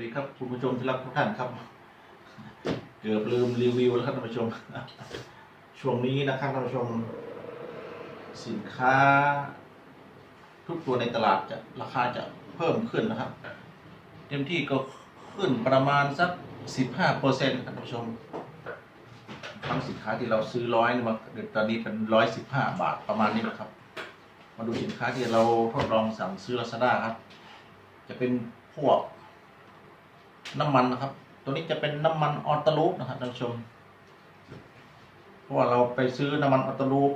ดีครับคุณผู้ชมที่รักทุกท่านครับ เกือบลืมรีวิวแล้วครับท่านผู้ชม ช่วงนี้นะครับท่านผู้ชม สินค้า ทุกตัวในตลาดจะราคาจะเพิ่มขึ้นนะครับ เต็มที่ก็ขึ้นประมาณสักสิบห้าเปอร์เซ็นต์ครับท่านผู้ชมทั้งสินค้าที่เราซื้อร้อยมาตอนนี้เป็นร้อยสิบห้าบาทประมาณนี้นะครับ มาดูสินค้าที่เราทดลองสั่งซื้อลาซาด้าครับ จะเป็นพวก น้ำมันนะครับ ตัวนี้จะเป็นน้ำมันออตลูปนะครับท่านผู้ชม เพราะว่าเราไปซื้อน้ำมันออตลูป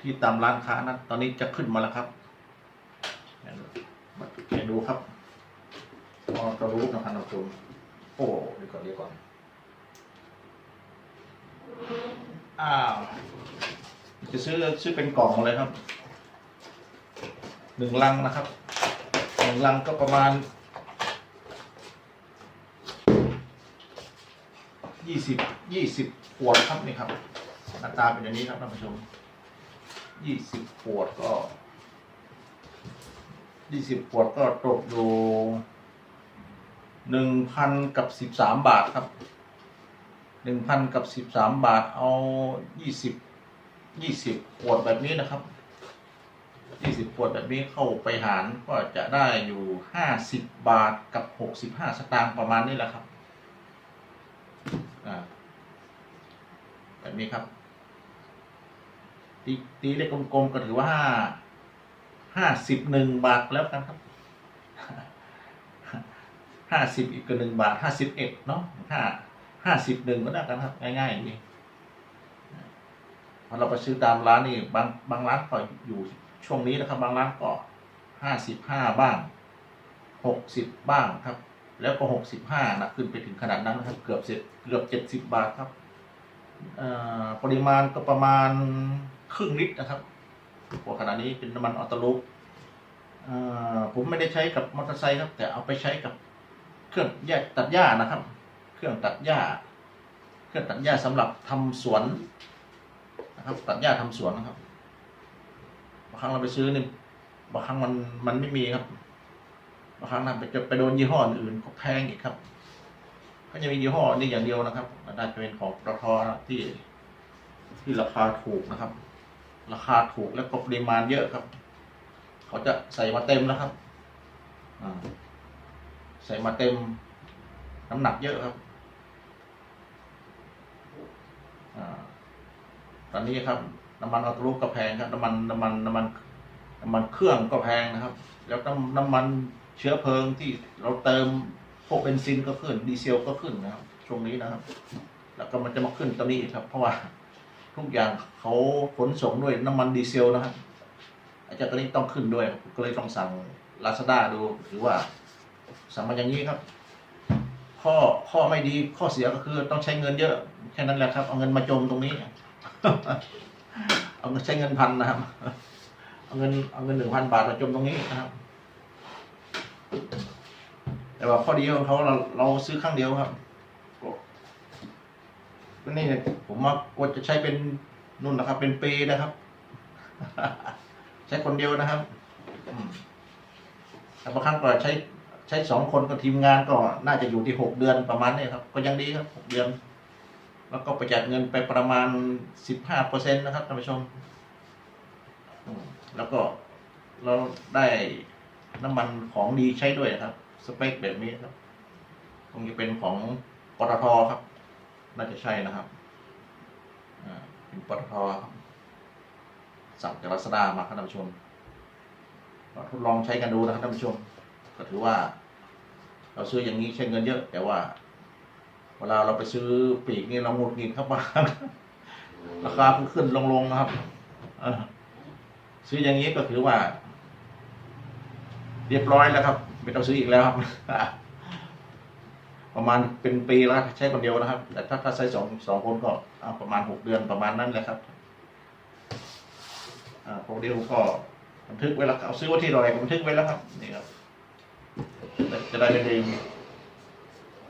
ที่ตามร้านค้านะตอนนี้จะขึ้นมาแล้วครับมาแกดูครับออตลูปนะครับท่านผู้ชม โอ้เดี๋ยวก่อนเดี๋ยวก่อนอ้าวจะซื้อซื้อเป็นกล่องมาเลยครับหนึ่งลังนะครับ หนึ่งลังก็ประมาณยี่สิบยี่สิบขวดครับนี่ครับหน้าตาเป็นอย่างนี้ครับท่านผู้ชมยี่สิบขวดก็ยี่สิบขวดก็ตกอยู่หนึ่งพันกับสิบสามบาทครับหนึ่งพันกับสิบสามบาทเอายี่สิบยี่สิบขวดแบบนี้นะครับ ยี่สิบขวดแบบนี้เข้าไปหารก็จะได้อยู่ห้าสิบบาทกับหกสิบห้าสตางค์ประมาณนี้แหละครับแบบนี้ครับ ตีตีเลขกลมๆก็ถือว่าห้าห้าสิบหนึ่งบาทแล้วกันครับห้าสิบอีกก็หนึ่งบาทห้าสิบเอ็ดเนาะห้าห้าสิบหนึ่งก็ได้กันครับง่ายๆอย่างนี้พอเราไปซื้อตามร้านนี่บางบางร้านก็อยู่ ช่วงนี้นะครับบางร้านก็ห้าสิบห้าบ้างหกสิบบ้างครับ แล้วก็หกสิบห้านะขึ้นไปถึงขนาดนั้นนะครับ เกือบเสร็จเกือบเจ็ดสิบบาทครับปริมาณก็ประมาณครึ่งลิตรนะครับพวกขนาดนี้เป็นน้ำมันออโตลูปผมไม่ได้ใช้กับมอเตอร์ไซค์ครับ แต่เอาไปใช้กับเครื่องแยกตัดหญ้านะครับ เครื่องตัดหญ้า เครื่องตัดหญ้าสำหรับทำสวนนะครับ ตัดหญ้าทำสวนนะครับ บางครั้งเราไปซื้อนี่บางครั้งมันมันไม่มีครับบางครั้งเราไปจะไปโดนยี่ห้ออื่นก็แพงอีกครับก็จะมียี่ห้อนี้อย่างเดียวนะครับน่าจะเป็นของปตทนะที่ ที่ราคาถูกนะครับ ราคาถูกและก็ปริมาณเยอะครับ เขาจะใส่มาเต็มแล้วครับอใส่มาเต็มน้ำหนักเยอะครับอ่าตอนนี้ครับ น้ำมันออโตลูปก็แพงครับน้ำมันน้ำมันน้ำมันน้ำมันเครื่องก็แพงนะครับ แล้วน้ำน้ำมันเชื้อเพลิงที่เราเติมพวกเบนซินก็ขึ้นดีเซลก็ขึ้นนะครับ ช่วงนี้นะครับ แล้วก็มันจะมาขึ้นตอนนี้ครับ เพราะว่าทุกอย่างเขาขนส่งด้วยน้ำมันดีเซลนะครับอาจจะตอนนี้ต้องขึ้นด้วยก็เลยต้องสั่งลาซาด้าดูถือว่าสั่งมาอย่างนี้ครับ ข้อข้อไม่ดีข้อเสียก็คือต้องใช้เงินเยอะแค่นั้นแหละครับ เอาเงินมาจมตรงนี้ เอาเงินใช้เงินพันนะครับ เอาเงินเอาเงินหนึ่งพันบาทมาจมตรงนี้นะครับ แต่ว่าข้อดีของเขาเราเราซื้อครั้งเดียวครับก็นี่เนี่ยผมว่ากวจะใช้เป็นนุ่นนะครับ เป็นเปนะครับ ใช้คนเดียวนะครับแต่บางครั้งก็ใช้ใช้สองคนก็ทีมงานก็น่าจะอยู่ที่หกเดือนประมาณนี้ครับ ก็ยังดีครับหกเดือน แล้วก็ประหยัดเงินไปประมาณสิบห้าเปอร์เซ็นต์นะครับท่านผู้ชม แล้วก็เราได้น้ำมันของดีใช้ด้วยนะครับ สเปคแบบนี้ครับคงจะเป็นของปตทครับ น่าจะใช่นะครับเป็นปตทครับสั่งจากลาซาด้ามาครับท่านผู้ชมก็ทดลองใช้กันดูนะครับท่านผู้ชม ก็ถือว่า เราซื้ออย่างนี้ใช้เงินเยอะ แต่ว่า เวลาเราไปซื้อปีกนี่เราหงุดหงิดครับว่าราคาขึ้นขึ้นลงลงนะครับเออซื้ออย่างนี้ก็ถือว่า เรียบร้อยแล้วครับ ไม่ต้องซื้ออีกแล้วครับ ประมาณเป็นปีแล้วใช้คนเดียวนะครับ แต่ถ้าถ้าใช้สองสองคนก็เอาประมาณหกเดือนประมาณนั้นแหละครับอ่าพวกเดียวก็บันทึกไว้แล้วเอาซื้อไว้ที่ไหนบันทึกไว้แล้วครับนี่ครับจะจะได้ไม่ลืม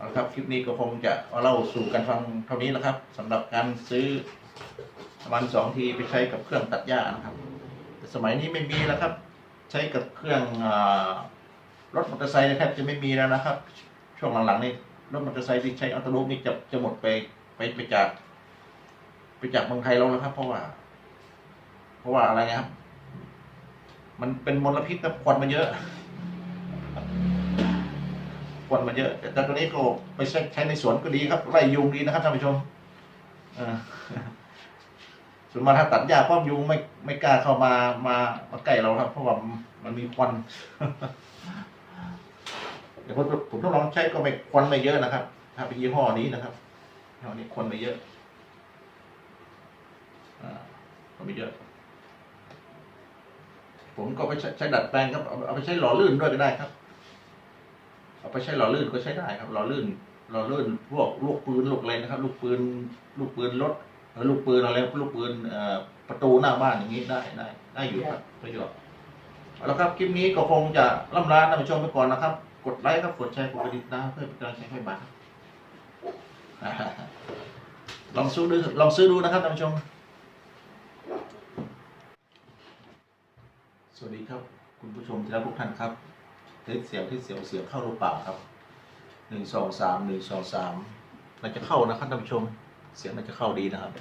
เอาละครับคลิปนี้ก็คงจะเล่าสู่กันฟังเท่านี้นะครับสำหรับการซื้อประมาณสองทีไปใช้กับเครื่องตัดหญ้านะครับ แต่สมัยนี้ไม่มีแล้วครับ ใช้กับเครื่องอรถมอเตอร์ไซค์นี่ยแทบจะไม่มีแล้วนะครับ ช่วงหลังๆนี่รถมอเตอร์ไซค์ที่ใช้อัตโนมัตินี่จะจะหมดไปไปไปจาก ไปจากเมืองไทยแล้วนะครับ เพราะว่า เพราะว่าอะไรนะครับ มันเป็นมลพิษนะควันมันเยอะ ควันมันเยอะ แต่ต่ตัวนี้ก็ไปใช้ใช้ในสวนก็ดีครับไล่ยุงดีนะครับท่านผู้ชมส่วนมาถ้าตัดหญ้าป้อมยุงไม่ไม่กล้าเข้ามามามาใกล้เราครับ เพราะว่ามันมีควันเดี๋ยวผมผมทดลองใช้ก็ไม่ควันไม่เยอะนะครับ ถ้าเป็นยี่ห้อนี้นะครับยี่ห้อนี้ควันไม่เยอะอ่าไม่เยอะ ผมก็ไปใช้ใชดัดแปลงครับเอาเอาไปใช้หล่อลื่นด้วยก็ได้ครับ เอาไปใช้หล่อลื่นก็ใช้ได้ครับหล่อลื่นหล่อลื่นพวกลูกปืนลูกอะไรนะครับ ลูกปืนลูกปืนรถเออลูกปืนอะไรลูกปืนประตูหน้าบ้านอย่างนี้ได้ได้ได้อยู่ครับประโยชน์เอาละครับคลิปนี้ก็คงจะล่ำลาท่านผู้ชมไปก่อนนะครับ กดไลค์ครับกดแชร์กดกระดิ่งนะเพื่อเป็นกำลังใจให้บ้านลองซื้อดูลองซื้อดูนะครับท่านผู้ชม สวัสดีครับ คุณผู้ชมที่รักทุกท่านครับ เทสเสียงที่เสียงเสียงเข้าหรือเปล่าครับหนึ่งสองสามหนึ่งสองสามน่าจะเข้านะครับท่านผู้ชม เสียงน่าจะเข้าดีนะครับ